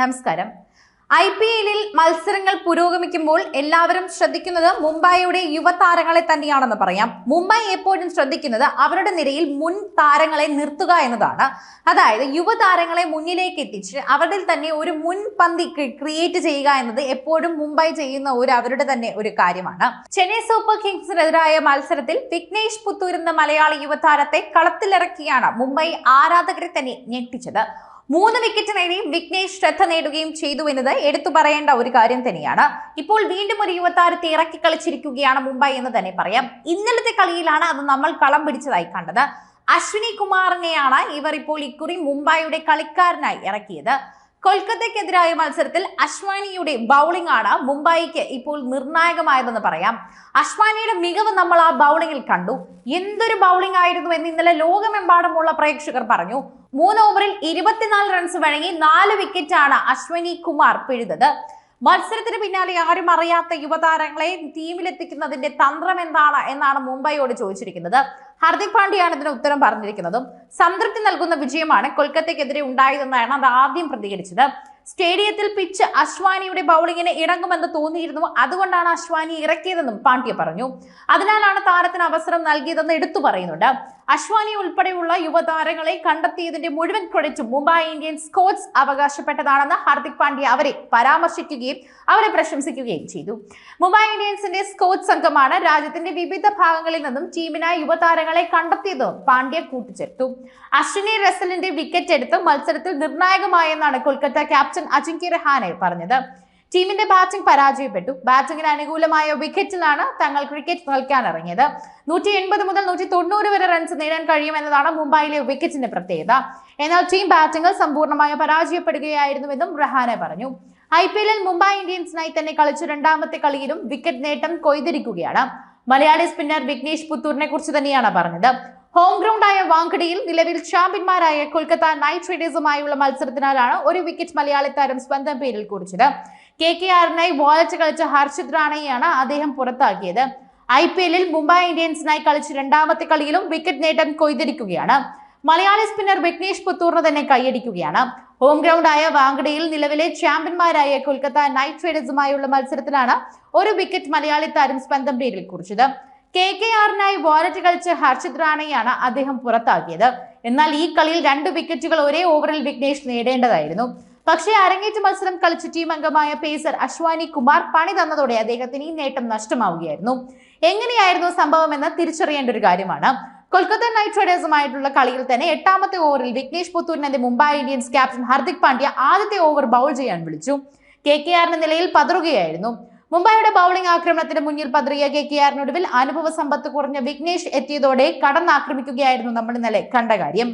നമസ്കാരം. I P എല്ലിൽ മത്സരങ്ങൾ പുരോഗമിക്കുമ്പോൾ എല്ലാവരും ശ്രദ്ധിക്കുന്നത് മുംബൈയുടെ യുവതാരങ്ങളെ തന്നെയാണെന്ന് പറയാം. മുംബൈ എപ്പോഴും ശ്രദ്ധിക്കുന്നത് അവരുടെ നിരയിൽ മുൻ താരങ്ങളെ നിർത്തുക എന്നതാണ്. അതായത് യുവതാരങ്ങളെ മുന്നിലേക്ക് എത്തിച്ച് അവരിൽ തന്നെ ഒരു മുൻപന്തി ക്രിയേറ്റ് ചെയ്യുക എന്നത് എപ്പോഴും മുംബൈ ചെയ്യുന്ന ഒരു അവരുടെ തന്നെ ഒരു കാര്യമാണ്. ചെന്നൈ സൂപ്പർ കിങ്സിനെതിരായ മത്സരത്തിൽ വിഘ്നേഷ് പുത്തൂർ എന്ന മലയാളി യുവതാരത്തെ കളത്തിലിറക്കിയാണ് മുംബൈ ആരാധകരെ തന്നെ ഞെട്ടിച്ചത്. മൂന്ന് വിക്കറ്റ് നേടി വിഘ്നേഷ് ശ്രദ്ധ നേടുകയും ചെയ്തു എന്നത് എടുത്തു പറയേണ്ട ഒരു കാര്യം തന്നെയാണ്. ഇപ്പോൾ വീണ്ടും ഒരു യുവതാരത്തെ ഇറക്കി കളിച്ചിരിക്കുകയാണ് മുംബൈ എന്ന് തന്നെ പറയാം. ഇന്നലത്തെ കളിയിലാണ് അത് നമ്മൾ കളം പിടിച്ചതായി കണ്ടത്. അശ്വിനി കുമാറിനെയാണ് ഇവർ ഇപ്പോൾ ഇക്കുറി മുംബൈയുടെ കളിക്കാരനായി ഇറക്കിയത്. കൊൽക്കത്തയ്ക്കെതിരായ മത്സരത്തിൽ അശ്വാനിയുടെ ബൗളിംഗ് ആണ് മുംബൈക്ക് ഇപ്പോൾ നിർണായകമായതെന്ന് പറയാം. അശ്വാനിയുടെ മികവ് നമ്മൾ ആ ബൗളിംഗിൽ കണ്ടു. എന്തൊരു ബൗളിംഗ് ആയിരുന്നു എന്ന് ഇന്നലെ ലോകമെമ്പാടുമുള്ള പ്രേക്ഷകർ പറഞ്ഞു. മൂന്ന് ഓവറിൽ ഇരുപത്തിനാല് റൺസ് വഴങ്ങി നാല് വിക്കറ്റാണ് അശ്വനി കുമാർ പിഴുതത്. മത്സരത്തിന് പിന്നാലെ ആരും അറിയാത്ത യുവതാരങ്ങളെ ടീമിലെത്തിക്കുന്നതിന്റെ തന്ത്രം എന്താണ് എന്നാണ് മുംബൈയോട് ചോദിച്ചിരിക്കുന്നത്. ഹർദിക് പാണ്ഡ്യയാണ് ഇതിന് ഉത്തരം പറഞ്ഞിരിക്കുന്നതും. സംതൃപ്തി നൽകുന്ന വിജയമാണ് കൊൽക്കത്തയ്ക്കെതിരെ ഉണ്ടായതെന്നാണ് അത് ആദ്യം പ്രതികരിച്ചത്. സ്റ്റേഡിയത്തിൽ പിച്ച് അശ്വാനിയുടെ ബൗളിങ്ങിന് ഇണങ്ങുമെന്ന് തോന്നിയിരുന്നു. അതുകൊണ്ടാണ് അശ്വാനി ഇറക്കിയതെന്നും പാണ്ഡ്യ പറഞ്ഞു. അതിനാലാണ് താരത്തിന് അവസരം നൽകിയതെന്ന് എടുത്തു പറയുന്നുണ്ട്. അശ്വാനി ഉൾപ്പെടെയുള്ള യുവതാരങ്ങളെ കണ്ടെത്തിയതിന്റെ മുഴുവൻ ക്രെഡിറ്റും മുംബൈ ഇന്ത്യൻസ് കോച്ച് അവകാശപ്പെട്ടതാണെന്ന് ഹാർദിക് പാണ്ഡ്യ അവരെ പരാമർശിക്കുകയും അവരെ പ്രശംസിക്കുകയും ചെയ്തു. മുംബൈ ഇന്ത്യൻസിന്റെ സ്കോച്ച് സംഘമാണ് രാജ്യത്തിന്റെ വിവിധ ഭാഗങ്ങളിൽ നിന്നും ടീമിനായി യുവതാരങ്ങളെ കണ്ടെത്തിയതും പാണ്ഡ്യ കൂട്ടിച്ചേർത്തു. അശ്വിനി റസലിന്റെ വിക്കറ്റ് എടുത്ത് മത്സരത്തിൽ നിർണായകമായെന്നാണ് കൊൽക്കത്ത ക്യാപ്റ്റൻ അജിങ്ക്യ രഹാനെ പറഞ്ഞത്. ടീമിന്റെ ബാറ്റിംഗ് പരാജയപ്പെട്ടു. ബാറ്റിംഗിന് അനുകൂലമായ വിക്കറ്റിലാണ് തങ്ങൾ ക്രിക്കറ്റ് കളിക്കാൻ ഇറങ്ങിയത് നൂറ്റി എൺപത് മുതൽ നൂറ്റി തൊണ്ണൂറ് വരെ റൺസ് നേടാൻ കഴിയുമെന്നതാണ് മുംബൈയിലെ വിക്കറ്റിന്റെ പ്രത്യേകത. എന്നാൽ ടീം ബാറ്റിംഗിൽ സമ്പൂർണമായി പരാജയപ്പെടുകയായിരുന്നുവെന്നും റഹാനെ പറഞ്ഞു. ഐ പി എല്ലിൽ മുംബൈ ഇന്ത്യൻസിനായി തന്നെ കളിച്ച രണ്ടാമത്തെ കളിയിലും വിക്കറ്റ് നേട്ടം കൊയ്തിരിക്കുകയാണ്. മലയാളി സ്പിന്നർ വിഘ്നേഷ് പുത്തൂരിനെ കുറിച്ച് തന്നെയാണ് പറഞ്ഞത്. ഹോം ഗ്രൗണ്ടായ വാങ്കടിയിൽ നിലവിൽ ചാമ്പ്യന്മാരായ കൊൽക്കത്ത നൈറ്റ് റൈഡേഴ്സുമായുള്ള മത്സരത്തിനാലാണ് ഒരു വിക്കറ്റ് മലയാളി താരം സ്വന്തം പേരിൽ കുറിച്ചത്. കെ കെ ആറിനായി വാലറ്റ് കളിച്ച ഹർഷിത് റാണയെയാണ് അദ്ദേഹം പുറത്താക്കിയത്. ഐ പി എല്ലിൽ മുംബൈ ഇന്ത്യൻസിനായി കളിച്ച രണ്ടാമത്തെ കളിയിലും വിക്കറ്റ് നേട്ടം കൊയ്തിരിക്കുകയാണ് മലയാളി സ്പിന്നർ വിഘ്നേഷ് പുത്തൂറിന് തന്നെ കൈയടിക്കുകയാണ്. ഹോം ഗ്രൗണ്ടായ വാങ്കടയിൽ നിലവിലെ ചാമ്പ്യന്മാരായ കൊൽക്കത്ത നൈറ്റ് റൈഡേഴ്സുമായുള്ള മത്സരത്തിലാണ് ഒരു വിക്കറ്റ് മലയാളി താരം സ്വന്തം പേരിൽ കുറിച്ചത്. കെ കെ ആറിനായി വാലറ്റ് കളിച്ച് ഹർഷിത് റാണയാണ് അദ്ദേഹം പുറത്താക്കിയത്. എന്നാൽ ഈ കളിയിൽ രണ്ട് വിക്കറ്റുകൾ ഒരേ ഓവറിൽ വിഘ്നേഷ് നേടേണ്ടതായിരുന്നു. പക്ഷേ അരങ്ങേറ്റ മത്സരം കളിച്ച ടീം അംഗമായ പേസർ അശ്വാനി കുമാർ പണി തന്നതോടെ അദ്ദേഹത്തിന് ഈ നേട്ടം നഷ്ടമാവുകയായിരുന്നു. എങ്ങനെയായിരുന്നു സംഭവം എന്ന് തിരിച്ചറിയേണ്ട ഒരു കാര്യമാണ്. കൊൽക്കത്ത നൈറ്റ് റൈഡേഴ്സുമായിട്ടുള്ള കളിയിൽ തന്നെ എട്ടാമത്തെ ഓവറിൽ വിഘ്നേഷ് പുത്തൂരിനെതിരെ മുംബൈ ഇന്ത്യൻസ് ക്യാപ്റ്റൻ ഹർദിക് പാണ്ഡ്യ ആദ്യത്തെ ഓവർ ബൗൾ ചെയ്യാൻ വിളിച്ചു. കെ കെ ആറിന്റെ നിലയിൽ പതറുകയായിരുന്നു. മുംബൈയുടെ ബൌളിംഗ് ആക്രമണത്തിന് മുന്നിൽ പതറിയ കെ കെ ആറിനൊടുവിൽ അനുഭവ സമ്പത്ത് കുറഞ്ഞ വിഘ്നേഷ് എത്തിയതോടെ കടന്നാക്രമിക്കുകയായിരുന്നു നമ്മൾ ഇന്നലെ കണ്ട കാര്യം.